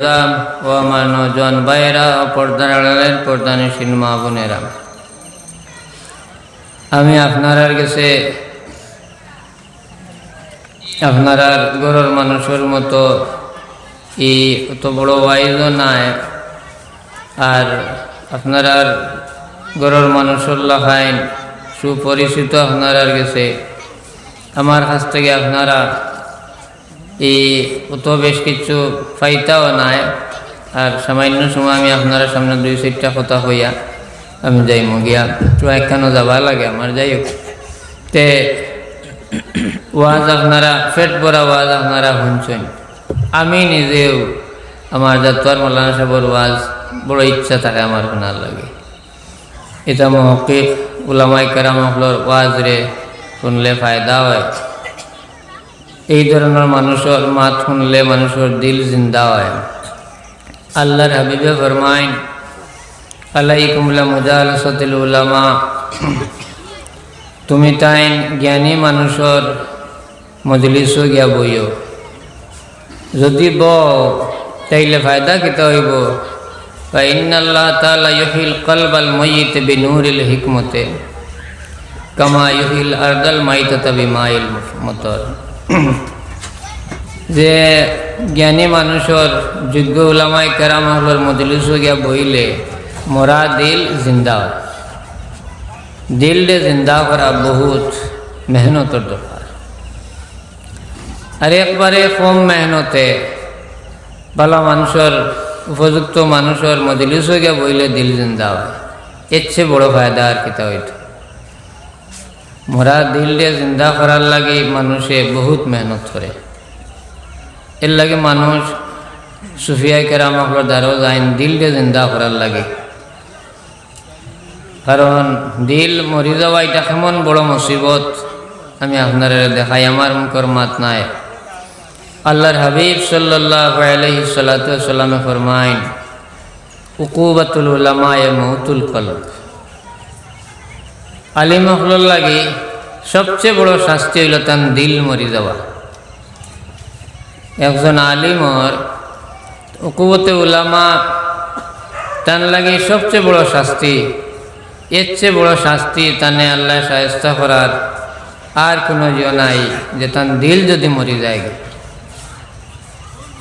ও আমার নজন পর্দার আড়ালের বোনেরা আমি আপনার কাছে আপনার গরর মানুষের মতো এই অত বড় ওয়াইজও নাই, আর আপনার গরর মানুষের লাখাইন সুপরিচিত আপনার কাছে। আমার কাছ থেকে আপনারা অত বেশ কিছু ফাইতাও নাই। আর সামান্য সময় আমি আপনারা সামনে দুই চারটা কথা হইয়া আমি যাই গিয়া তো একখানো যাবা লাগে আমার যাই হোক তে ওয়াজ আপনারা, ফেট ভরা ওয়াজ আপনারা শুনছেন। আমি নিজেও আমার জাতর মৌলানা সাহেবর ওয়াজ বড় ইচ্ছা থাকে আমার শোনার লাগে। এটা মহকিক উলামাই কারাম হলর ওয়াজ রে শুনলে ফায়দা হয়। এই ধরনের মানুষের মাত শুনলে মানুষের দিল জিন্দা হয় আল্লাহর হাবিবে ফরমাইন আলাইকুমলা মুজালসতিল উলামা তুমি তাইন জ্ঞানী মানুষের মজলিসও গিয়া বইও যদি ব তাইলে ফায়দা কিতা হইব فإن الله تعالى يحيي القلب الميت بنور الحكمة كما يحيي الأرض الميتة بماء المطر যে জ্ঞানী মানুষের যোগ্য ওলামাই কেরাম হলর মজলিস গিয়া বইলে মরা দিল জিন্দা দিলরে জিন্দা করা বহুত মেহনতর দরকার আর একবারে কম মেহনতে ভালো মানুষের উপযুক্ত মানুষের মজলিস গিয়া বইলে দিল জিন্দা হয়। এর চেয়ে বড় ফায়দা আর কিতা হইতো। মরা দিলরে জিন্দা করার লাগে মানুষে বহুত মেহনত করে। এর লাগে মানুষ সুফিয়াই কেরাম হকর দ্বারাও যাইন দিলরে জিন্দা করার লাগে। কারণ দিল মরি যাওয়া এটা কেমন বড় মুসিবত, আমি আপনার দেখাই, আমার মুখর মাত নাই। আল্লাহর হাবিব সাল্লাহ আলহি সাল্লামে ফরমাইন, উকুবাতুল উলামায় মহতুল কলব। আলিম হকলর লাগে সবচেয়ে বড় শাস্তি হইল তার দিল মরি যাওয়া। একজন আলিমর উকুবতে উলামা তার লাগে সবচেয়ে বড় শাস্তি, এর চেয়ে বড় শাস্তি তানে আল্লাহ সাহস্ত করার আর কোনো জিও নাই যে তার দিল যদি মরি যায়।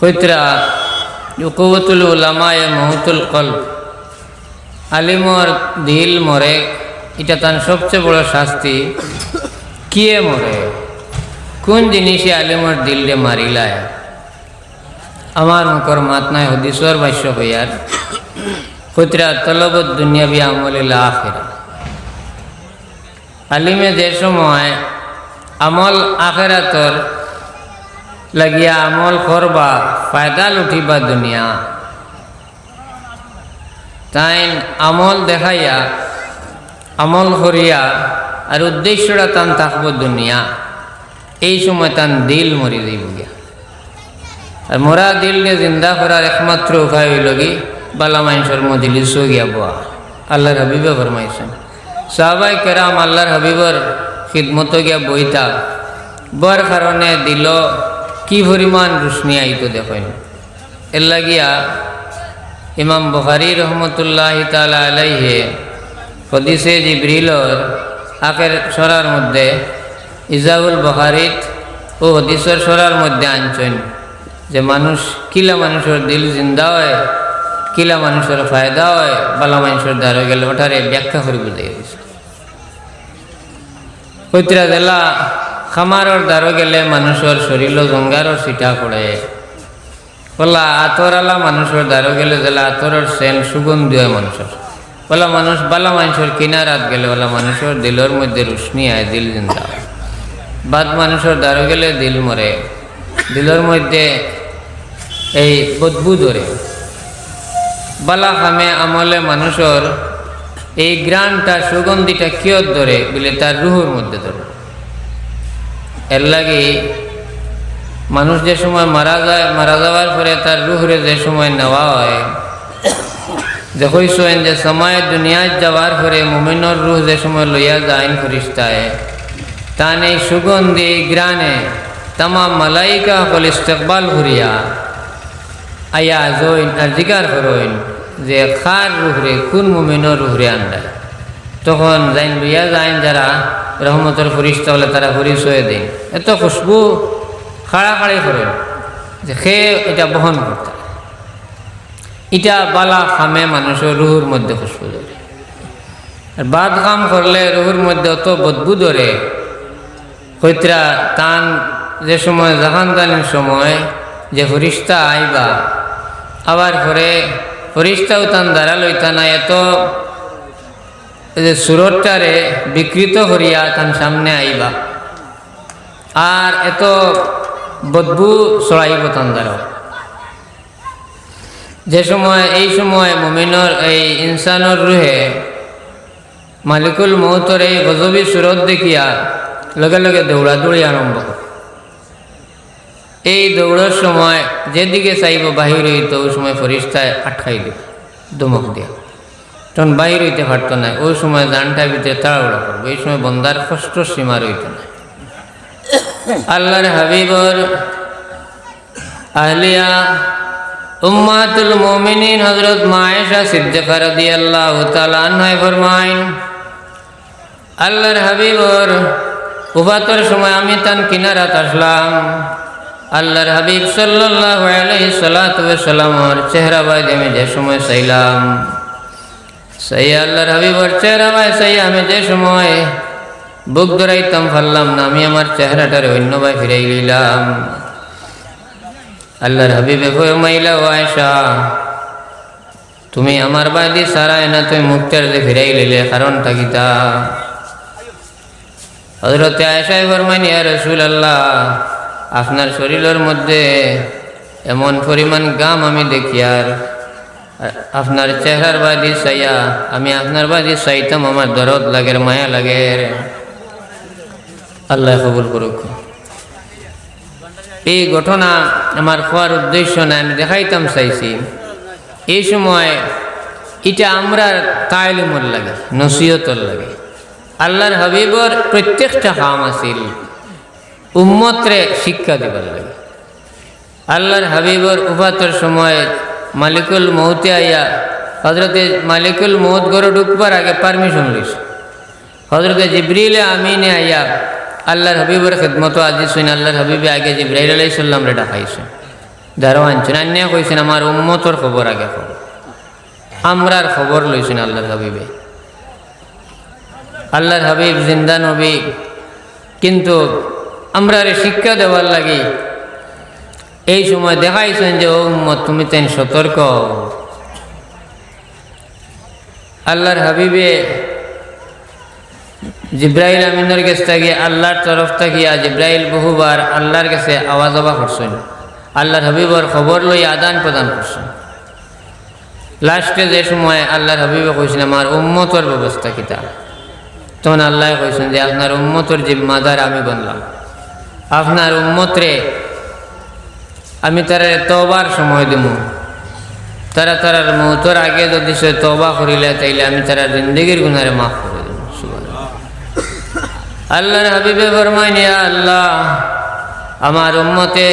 হইতরা উকুবতুল উলামা এ মহতুল কল আলিমর দিল মরে এটা তার সবচেয়ে বড় শাস্তি। কিয়ে মরে? কোন জিনিসে আলিমর দিলরে মারিলায়? আমার মুখর মাত নাই হদিসর ভাষ্য হইয়ার। খুতরা তলবত দুনিয়াবি আমলিল আখেরা আলিমে যে সময় আমল আখেরাতর লাগিয়া আমল করবা, ফায়দা লুটিবা দুনিয়া। তাই আমল দেখাইয়া আমল করিয়া আর উদ্দেশ্যটা তান থাকব দুনিয়া। এই সময় তান দিল মরি যাইব গিয়া আর মরা দিলকে জিন্দা করার একমাত্র উপায় হইল কি, বালা মানুষের মজলিস গিয়া বোয়া। আল্লাহর হাবিবে ফরমাইছেন। সাহাবাই কেরাম আল্লাহর হাবিবর খিদমত গিয়া বইতা বর কারণে দিল কি পরিমাণ রুশনি আইতো দেখেন। এর লাগিয়া ইমাম বহারি রহমতুল্লাহ তালা আলাইহে হদিসে জিব্রিলর আখের সরার মধ্যে ইজাউল বহারিত ও হদিসর সরার মধ্যে আনছেন যে মানুষ, কিলা মানুষের দিল জিন্দা হয়, কিলা মানুষের ফায়দা হয়, বালা মানুষের দ্বারা গেলে ওটারে ব্যাখ্যা করে বুঝাই দিছে কৈতরা জেলা খামারর দ্বারা গেলে মানুষের শরীর জঙ্গারও সিটা পড়ে। বলা আতরালা মানুষের দ্বারা গেলে জেলা আতরের সেন সুগন্ধি হয় মানুষের। বলা মানুষ বালা মানুষের কিনারাত গেলে বলা মানুষের দিলের মধ্যে রুশনি হয় দিল জিন্দা। বাদ মানুষের দ্বারা গেলে দিল মরে। দিলের মধ্যে এই বদবু ধরে। বালা খামে আমলে মানুষের এই গ্রানটা, সুগন্ধিটা কিয়ত ধরে বলে তার রুহুর মধ্যে ধরে। এর লাগে মানুষ যে সময় মারা যায়, মারা যাওয়ার পরে তার রুহরে যে সময় নেওয়া হয় যে হইসেন যে সময় দুনিয়ায় যাওয়ার পরে মুমিনর রুহ যে সময় লইয়া যায় ফরিস্তায় তান এই সুগন্ধি, গ্রানে তামাম মালাইকা সকল ইস্তেকবাল ঘুরিয়া আয়া জইন আর জিকার করইন যে খার রুহরে কোন মুমিনের রুহরে আন্দায়। তখন যাইন লইয়া যাইন যারা রহমতের ফরিস্তা হলে তারা পরিচয় দেন। এত খুশবু খাড়াখাড়ি করেন যে সে এটা বহন করতে। এটা বালা খামে মানুষের রুহুর মধ্যে খুশবু ধরে। আর বাদ কাম করলে রুহুর মধ্যে অত বদবু ধরে। কৈত্রা তান যে সময়, জাহানদানির সময় যে ফরিস্তা আইবা, আবার পরে ফরিস্তাও তান দ্বারা লইতা না, এত যে সুরতটারে বিকৃত করিয়া তান সামনে আইবা। আর এত বদবু ছড়াইব তান দ্বারা যে সময়, এই সময় মমিনর, এই ইনসানর রুহে মালিকুল মৌতর এই গজবী সুরত দেখিয়া লগে লগে দৌড়াদৌড়ি আরম্ভ এই দৌড়ার সময় যেদিকে চাইব বাহির হইতো, ওই সময় ফরিস্তায় আটকাই দিব দমক দিয়া। তখন বাহির হইতে পারতো না, ওই সময় দানটা ভিতরে তাড়াহুড়া করব, এই সময় বন্দার কষ্ট সীমা রইত না। আল্লাহর হাবিবর আহলিয়া উম্মাতুল মুমিনিন হযরত মায়েশা সিদ্দিকা রাদিয়াল্লাহু তাআলা আনহা ফরমাইন আল্লাহর হাবিবর উফাতর সময় আমি তান কিনারাত আসলাম। আল্লাহর হাবিব সাল্লাল্লাহু আলাইহি সাল্লাতু সাল্লামর চেহারা বাই আমি যে সময় সাইলাম সেই আল্লাহর হাবিবর চেহারা বাই সেই আমি যে সময় বুক ধরাইতাম পারলাম না, আমি আমার চেহারাটারে অন্য বাই ফিরাই লইলাম আল্লাহর হাবিবে ফরমাইলা ও আয়েশা, তুমি আমার বাদি সারায় না, তুমি মুক্তার ফিরাই লইলে, কারণটা কিতা হজরতে আয়েশায় ফরমাইন, ইয়া রসুল আল্লাহ আপনার শরীরের মধ্যে এমন পরিমাণ গাম আমি দেখি, আর আপনার চেহারার বাদি সাইয়া আমি আপনার বাদি চাইতাম আমার দরদ লাগে, মায়া লাগে আল্লাহ কবুল করুক। এই ঘটনা আমার হওয়ার উদ্দেশ্য না, আমি দেখাইতাম চাইছি। এই সময় এটা আমরা তাইলিমর লাগে নসিহতর লাগে। আল্লাহর হাবিবর প্রত্যেকটা কাম আছিল, উম্মতরে শিক্ষা দেবার লাগে। আল্লাহর হাবিবর উপাতর সময় মালিকুল মৌতে আইয়া হজরতে মালিকুল মৌত ঘরে ঢুকবার আগে পারমিশন লইস হজরতে জিবরিলে আমিনে আইয়া আল্লাহর হাবিবের খেদমত আজি শুন আল্লাহর হাবিবে আগে জিব্রাইল আলাই সাল্লাম রে ডাকাইছেন দারো আনছেন আন্যা কইছেন, আমার উম্মতর খবর আগে খবর আমরার খবর লইছেন আল্লাহর হাবিবে। আল্লাহর হাবিব জিন্দা নবী, কিন্তু আমরা শিক্ষা দেওয়ার লাগি এই সময় দেখাইছেন যে, ও উম্মত, তুমি তেন সতর্ক আল্লাহর হাবিবে জিব্রাইল আমিনের কাছ থেকে আল্লাহর তরফ থাকিয়া জিব্রাইল বহুবার আল্লাহর কাছে আওয়াজ আওয়া করছেন। আল্লাহর হাবিবর খবর লই আদান প্রদান করছেন। লাস্টে যে সময় আল্লাহর হাবিবে কইছেন, আমার উম্মতর ব্যবস্থা কিতা? তখন আল্লাহ কইছেন যে, আপনার উম্মতর জিম্মাদার আমি বললাম আপনার উম্মতরে আমি তারা তবার সময় দিব তারা তারার মৌতর আগে যদি সে তবা করিলে, তাইলে আমি তারা জিন্দগির গুনারে মাফ আল্লাহর হাবিবে ফরমাইন ইয়া আল্লাহ, আমার উম্মতে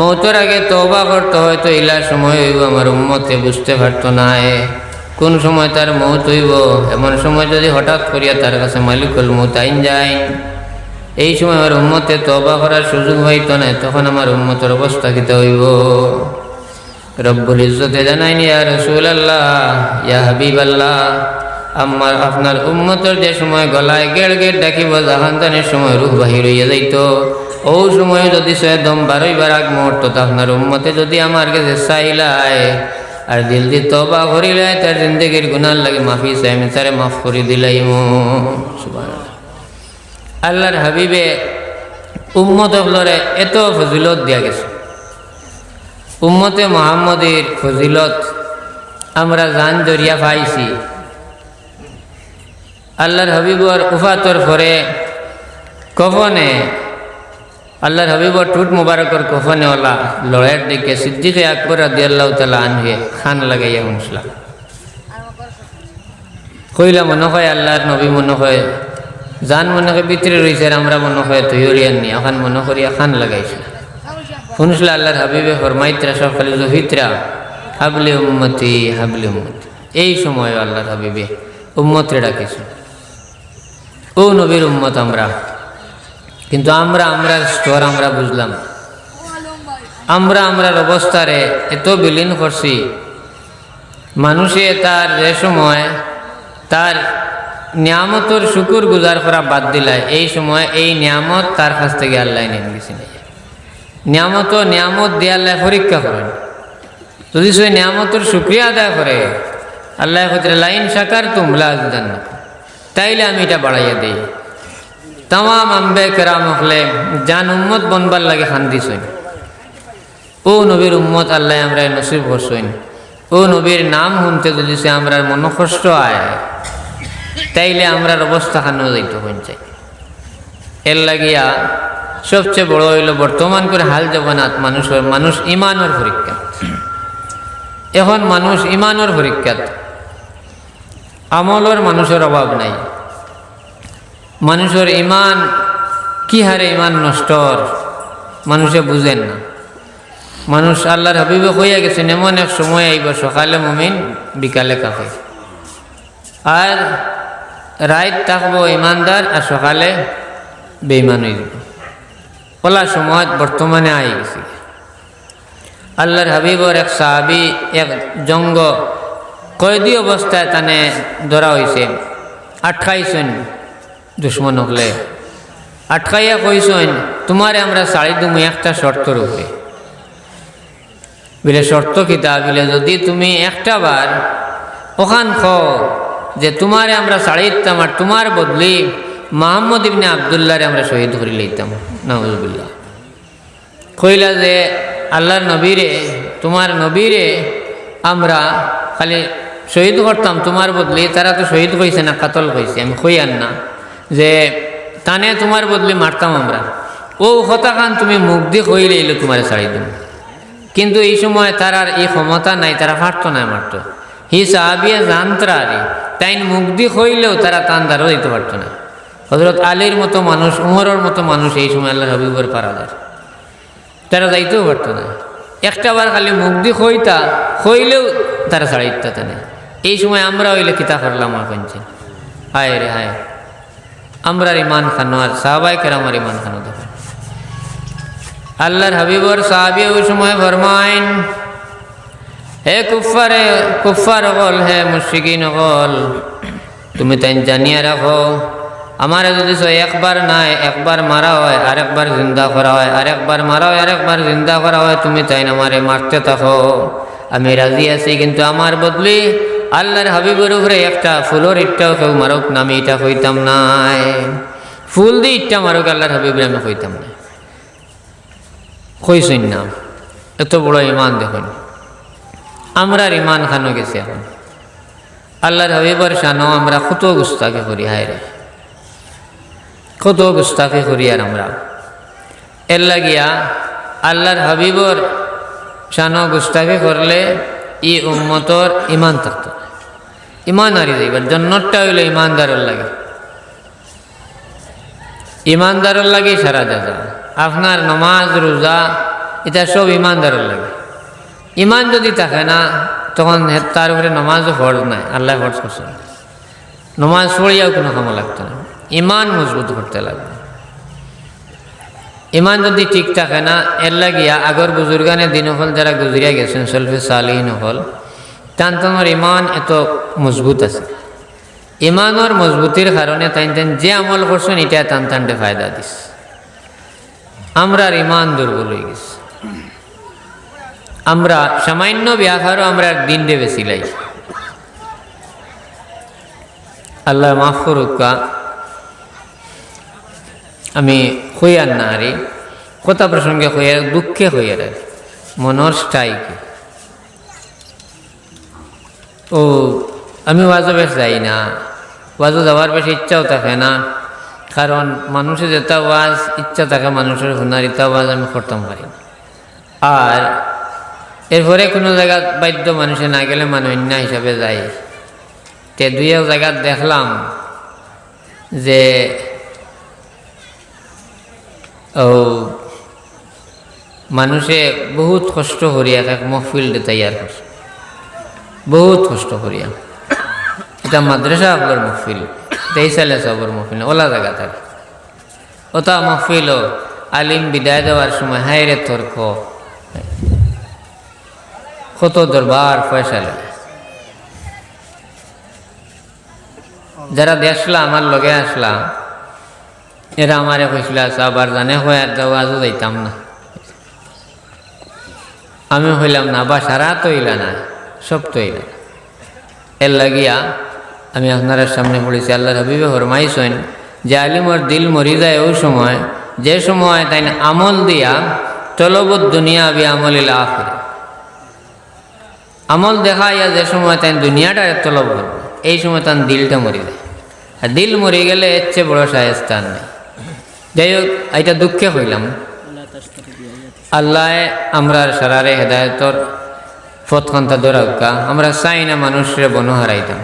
মৌতর আগে তবা করতে হয়তো ইলার সময় হইব, আমার উম্মতে বুঝতে পারতো না কোন সময় তার মৌত হইব? এমন সময় যদি হঠাৎ করিয়া তার কাছে মালিকুল মৌত আইন যায়। এই সময় আমার উম্মতে তবা করার সুযোগ হইতো না, তখন আমার উম্মতের অবস্থা কিতে হইব? রব্বুল ইজ্জতে জানাইনি আর রসুল আল্লাহ ইয়া হাবিব আল্লাহ আমার আপনার উম্মতর যে সময় গলায় গেড় গেড় ডাকিব জাহান্তানের সময় রুহ বাহির হইয়া যাইত। ও সময় যদি সে দম বারোইবার আগ মুহূর্ত আপনার উম্মতে যদি আমার কাছে চাইলায় আর দিল দি তবা করিলে তার জিন্দগির গুনার লাগে মাফি চাই, আমি তারে মাফ করে দিলাই আল্লাহর হাবিবে উম্মত হলরে এত ফজিলত দিয়া গেছে। উম্মতে মোহাম্মদের ফজিলত আমরা জান দরিয়া পাইছি। আল্লাহর হাবিবর উফাতর পরে কফনে, আল্লাহর হাবিবর টুট মুবারকর কফনে ওলা লড়াইয়ের দিকে সিদ্দিকে আকবর আদি আল্লাহ তালা আনহে খান লাগাইয়া শুনছিলাম কইলা মনে হয় আল্লাহর নবী মনে হয়, জান মনে হয় ভিতরে রয়েছে আমরা মনে হয় তৈরি আননি এখন মনে করিয়া খান লাগাইছিলাম শুনছিল আল্লাহর হাবিবে ফরমাইত্রা সব খালি জহিত্রা, হাবলি উম্মতি হাবলি উম্মতি। এই সময় আল্লাহর হাবিবে উম্মতরে ডাকিছে। ও নবীর উম্মত আমরা। কিন্তু আমরা আমরা স্তর আমরা বুঝলাম। আমরা, আমরার অবস্থারে এত বিলীন করছি। মানুষে তার যে সময় তার নিয়ামতর শুকুর গুজার করা বাদ দিলায় এই সময় এই নিয়ামত তার কাছ থেকে আল্লাহ নিয়ে গেছে নিয়ামত নিয়ামত দিয়ে আল্লাহ পরীক্ষা করেন। যদি সে নিয়ামতর শুক্রিয়া আদায় করে আল্লাহ লাইন সাকার তুমলা তাইলে আমি এটা বাড়াইয়া দিই। তাম আম্বে কেরাম হলে জান উম্মত বনবার লাগে খান্দি সইন। ও নবীর উম্মত, আল্লাহ আমরা নসিব করছইন ও নবীর নাম শুনতে যদি সে আমরা মন কষ্ট আয় তাইলে আমরার অবস্থা খানো যাইতে হইন চাই। এর লাগিয়া সবচেয়ে বড় হইল বর্তমান করে হাল জবানাত মানুষের, মানুষ ইমানের পরীক্ষা এখন মানুষ ইমানের পরীক্ষাত। আমলের মানুষের অভাব নাই। মানুষের ইমান কি হারে ইমান নষ্টর? মানুষে বুঝেন না। মানুষ আল্লাহর হাবিবে হইয়া গেছেন, এমন এক সময় আইব, সকালে মমিন, বিকালে কাফে আর রাত থাকব ইমানদার আর সকালে বেইমান হয়ে যাব ওলা সময় বর্তমানে আই গেছে। আল্লাহর হাবিবর এক সাহাবি, এক জঙ্গ কয়েদি অবস্থায় তানে ধরা হয়েছে আটকাইছেন দুশ্মন হলে আটকাইয়া কইছেন, তোমারে আমরা শাড়ি তুমি একটা শর্তর উপরে বলে, শর্ত কিতা বলে, যদি তুমি একটা বার ওখান খ যে তোমারে আমরা শাড়ি দিতাম আর তোমার বদলি মাহমদ ইবনে আবদুল্লাহরে আমরা শহীদ করে লইতাম। নজবুল্লাহ কইলা যে, আল্লাহর নবীরে, তোমার নবীরে আমরা খালি শহীদ করতাম তোমার বদলি, তারা তো শহীদ কইছে না, কাতল কইছে, আমি কইয়ান না। যে, তানে তোমার বদলি মারতাম আমরা। ও খান তুমি মুখ দিয়ে কইলে এলো তোমার ছাড়ি দিন কিন্তু এই সময় তার আর এই ক্ষমতা নাই, তারা পারত না মারত। হি সাহাবিয়া জানতরা আরে তাই মুখ দিয়ে হইলেও তারা তান দ্বারও দিতে পারতো না। হজরত আলীর মতো মানুষ, উমরের মতো মানুষ এই সময় আল্লাহ হাবিবর পারাদার তারা যাইতেও পারতো না। একটা বার খালি মুখ দিয়ে হইতা হইলেও তারা ছাড়িতা তানে। এই সময় আমরা হইলে কিতা করলাম আর কঞ্চেন হায় রে হায়। আমরার ইমান খানো আর সাহাবাই কেরামার ইমান খানো দেখেন আল্লাহর হাবিবর সাহাবি ওই সময় ফরমাইন, হে কুফারে কুফার হল হে মুশিকিন হল তুমি তাই জানিয়ে রাখো, আমার যদি একবার নাই, একবার মারা হয়, আরেকবার জিন্দা করা হয়, আরেকবার মারা হয়, আরেকবার জিন্দা করা হয়, তুমি তাই আমারে মারতে থাকো। আমি রাজি আছি, কিন্তু আমার বদলি আল্লাহর হাবিবের উপরে একটা ফুলের ইটটাও কেউ মারুক না আমি এটা হইতাম নাই। ফুল দিয়ে ইটটা মারুক, আল্লাহর হাবিবের আমি হইতাম না। কইসইন না। এত বড় ইমান দেখুন। আমরার ইমান খানো গেছে এখন। আল্লাহর হাবিবর শানো আমরা কত গুস্তাকে করি, হায় রে। কত গুস্তাকে করি আর আমরা। এর লাগিয়া আল্লাহর হাবিবর শানো গুস্তাকে করলে ই উম্মতর ইমান থাকত। ইমান হারি যাইবার জন্নতটা হইলে ইমানদারের লাগে। ইমানদারের লাগে সারা দাদা আপনার নমাজ, রোজা, এটা সব ইমানদারের লাগে। ইমান যদি থাকে না, তখন তার উপরে নমাজও ফর্জ নাই, আল্লাহ ফর্জ করছে। নমাজ পড়িয়াও কোনো কামো লাগতো না। ইমান মজবুত করতে লাগবে। ইমান যদি ঠিক থাকে না, এর লাগিয়া আগর বুজুর্গানে দিন হল, যারা গুজরিয়া গেছেন, সলফে সালিহীন হল তান ইমান এত মজবুত আছে। ইমানের মজবুতির কারণে তাই তাই যে আমল করছেন এটা টান টানটে ফায়দা দিস আমরা ইমান দুর্বল হয়ে গেছি। আমরা সামান্য ব্যাঘারও আমরা দিন দেবে সিলাই আল্লাহ মাফ করুকা আমি হইয়ার না আরে কথা প্রসঙ্গে হইয়ার দুঃখে হইয়ার আর মনর স্ট্রাইকে ও, আমি ওয়াজও বেশ যাই না। ওয়াজও যাওয়ার বেশ ইচ্ছাও থাকে না। কারণ মানুষের যেটা ওয়াজ, ইচ্ছা থাকে মানুষের হুনার ইটা ওয়াজ আমি করতাম পারি আর এরপরে কোনো জায়গা বাধ্য মানুষে না গেলে মানুষ হিসাবে যায় তে দুই এক জায়গাত দেখলাম যে ও, মানুষে বহুত কষ্ট করিয়া এক মহফিলটা তৈয়ার করছে। বহুত কষ্ট করিয়া। এটা মাদ্রাসা আপনার মহফিল তেই সালে সবর মহফিল, ওলা জায়গা থাকে ওটা মহফিল আলিম বিদায় দেওয়ার সময় হাইরে তর্ক। কত দরবার পয়সা লাগে যারা দেখলাম আমার লগে আসলাম এরা আমারে কইছিল আছে আবার জানে হয়ে যাও, আজও যাইতাম না। আমি হইলাম না বা সারা তৈলা না। সব না। এর লাগিয়া আমি আপনার সামনে পড়েছি আল্লাহ হাবিবে হরমাইছেন যে আলিমর দিল মরি যায় ওই সময়, যে সময় তাই আমল দিয়া তলবত দুনিয়া বি আমলিল আখের আমল দেখাইয়া যে সময় তাই দুনিয়াটা তলব এই সময় তার দিলটা মরি যায়। আর দিল মরে গেলে এর চেয়ে বড় সাহেস্তান নেই। যাই হোক এটা দুঃখে হইলাম। আল্লাহ আমরা সারারে হেদায়তর পথখান্তা দৌড়াউকা আমরা চাই না মানুষের বন হারাইতাম।